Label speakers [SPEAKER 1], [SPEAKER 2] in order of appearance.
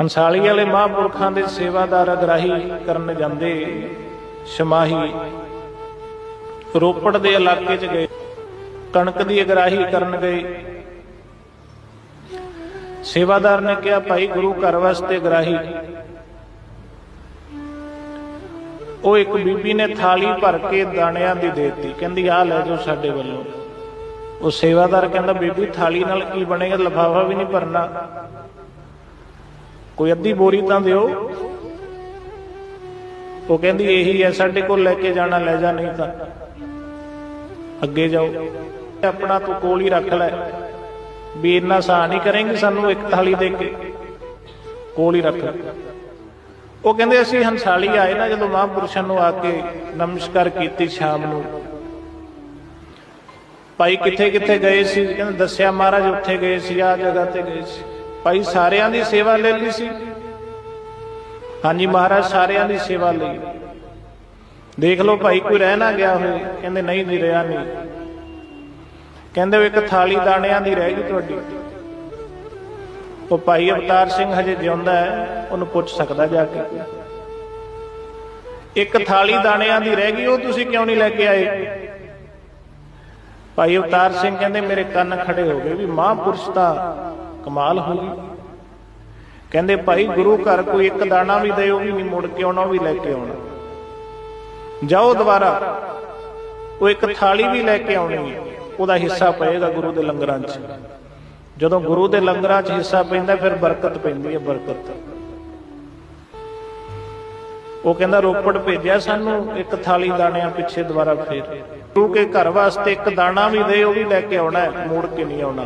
[SPEAKER 1] ਹੰਸਾਲੀ ਵਾਲੇ ਮਹਾਂਪੁਰਖਾਂ ਦੇ ਸੇਵਾਦਾਰ ਅਗਰਾਹੀ ਕਰਨ ਜਾਂਦੇ ਸ਼ਮਾਹੀ ਰੋਪੜ ਦੇ ਇਲਾਕੇ 'ਚ ਗਏ, ਕਣਕ ਦੀ ਅਗਰਾਹੀ ਕਰਨ ਗਏ। ਸੇਵਾਦਾਰ ਨੇ ਕਿਹਾ, ਭਾਈ, ਗੁਰੂ ਘਰ ਵਾਸਤੇ ਅਗਰਾਹੀ। ਉਹ ਇੱਕ ਬੀਬੀ ਨੇ ਥਾਲੀ ਭਰ ਕੇ ਦਾਣਿਆਂ ਦੀ ਦੇਤੀ। ਕਹਿੰਦੀ, ਆਹ ਲੈ ਜਾਓ ਸਾਡੇ ਵੱਲੋਂ। ਉਹ ਸੇਵਾਦਾਰ ਕਹਿੰਦਾ, ਬੀਬੀ, ਥਾਲੀ ਨਾਲ ਕੀ ਬਣੇਗਾ? ਲਫਾਫਾ ਵੀ ਨਹੀਂ ਭਰਨਾ। ਕੋਈ ਅੱਧੀ ਬੋਰੀ ਤਾਂ ਦਿਓ। ਉਹ ਕਹਿੰਦੀ, ਇਹੀ ਹੈ, ਸਾਡੇ ਕੋਲ ਲੈ ਕੇ ਜਾਣਾ, ਲੈ ਜਾ, ਨਹੀਂ ਤਾਂ ਅੱਗੇ ਜਾਓ। ਆਪਣਾ ਤੂੰ ਕੋਲ ਹੀ ਰੱਖ ਲੈ। ਵੀ ਇੰਨਾ ਸਾਹ ਨਹੀਂ ਕਰੇਂਗੀ ਸਾਨੂੰ ਇੱਕ ਥਾਲੀ ਦੇ ਕੇ। ਕੋਲ ਹੀ ਰੱਖ ਲੈ। ਉਹ ਕਹਿੰਦੇ, ਅਸੀਂ ਹੰਸਾਲੀ ਆਏ ਨਾ ਜਦੋਂ ਮਹਾਂਪੁਰਸ਼ਾਂ ਨੂੰ ਆ ਕੇ ਨਮਸਕਾਰ ਕੀਤੀ ਸ਼ਾਮ ਨੂੰ। ਭਾਈ ਕਿੱਥੇ ਕਿੱਥੇ ਗਏ ਸੀ? ਕਹਿੰਦੇ, ਦੱਸਿਆ ਮਹਾਰਾਜ, ਉੱਥੇ ਗਏ ਸੀ ਆ ਜਗ੍ਹਾ ਤੇ ਗਏ ਸੀ। ਭਾਈ ਸਾਰਿਆਂ ਦੀ ਸੇਵਾ ਲੈ ਲਈ ਸੀ। ਹਾਂਜੀ ਮਹਾਰਾਜ, ਸਾਰਿਆਂ ਦੀ ਸੇਵਾ ਲਈ। ਦੇਖ ਲਓ ਭਾਈ, ਕੋਈ ਰਹਿ ਨਾ ਗਿਆ ਹੋਵੇ, ਕਹਿੰਦੇ ਨਹੀਂ ਨਹੀਂ ਰਿਹਾ ਨਹੀਂ। ਕਹਿੰਦੇ ਉਹ ਇੱਕ ਥਾਲੀ ਦਾਣਿਆਂ ਦੀ ਰਹਿ ਗਈ ਤੁਹਾਡੀ। ਉਹ ਭਾਈ ਅਵਤਾਰ ਸਿੰਘ ਹਜੇ ਜਿਉਂਦਾ ਹੈ, ਉਹਨੂੰ ਪੁੱਛ ਸਕਦਾ ਜਾ ਕੇ। ਇੱਕ ਥਾਲੀ ਦਾਣਿਆਂ ਦੀ ਰਹਿ ਗਈ, ਉਹ ਤੁਸੀਂ ਕਿਉਂ ਨਹੀਂ ਲੈ ਕੇ ਆਏ? ਭਾਈ ਅਵਤਾਰ ਸਿੰਘ ਕਹਿੰਦੇ, ਮੇਰੇ ਕੰਨ ਖੜੇ ਹੋ ਗਏ ਵੀ ਮਹਾਂਪੁਰਸ਼ ਤਾਂ ਕਮਾਲ ਹੋ ਗਈ। ਕਹਿੰਦੇ ਭਾਈ ਗੁਰੂ ਘਰ ਕੋਈ ਇੱਕ ਦਾਣਾ ਵੀ ਦੇ ਉਹ ਵੀ ਨਹੀਂ ਮੁੜ ਕੇ ਆਉਣਾ ਉਹ ਵੀ ਲੈ ਕੇ ਆਉਣਾ। ਜਾਓ ਦੁਬਾਰਾ ਉਹ ਇੱਕ ਥਾਲੀ ਵੀ ਲੈ ਕੇ ਆਉਣੀ ਹੈ। ਉਹਦਾ ਹਿੱਸਾ ਪਏਗਾ ਗੁਰੂ ਦੇ ਲੰਗਰਾਂ 'ਚ। ਜਦੋਂ ਗੁਰੂ ਦੇ ਲੰਗਰਾਂ 'ਚ ਹਿੱਸਾ ਪੈਂਦਾ ਫਿਰ ਬਰਕਤ ਪੈਂਦੀ ਹੈ ਬਰਕਤ। ਉਹ ਕਹਿੰਦਾ ਰੋਪੜ ਭੇਜਿਆ ਸਾਨੂੰ ਇੱਕ ਥਾਲੀ ਦਾਣਿਆਂ ਪਿੱਛੇ ਦੁਬਾਰਾ ਫੇਰ। ਗੁਰੂ ਕੇ ਘਰ ਵਾਸਤੇ ਇੱਕ ਦਾਣਾ ਵੀ ਦੇ ਉਹ ਵੀ ਲੈ ਕੇ ਆਉਣਾ ਹੈ, ਮੋੜ ਕੇ ਨਹੀਂ ਆਉਣਾ।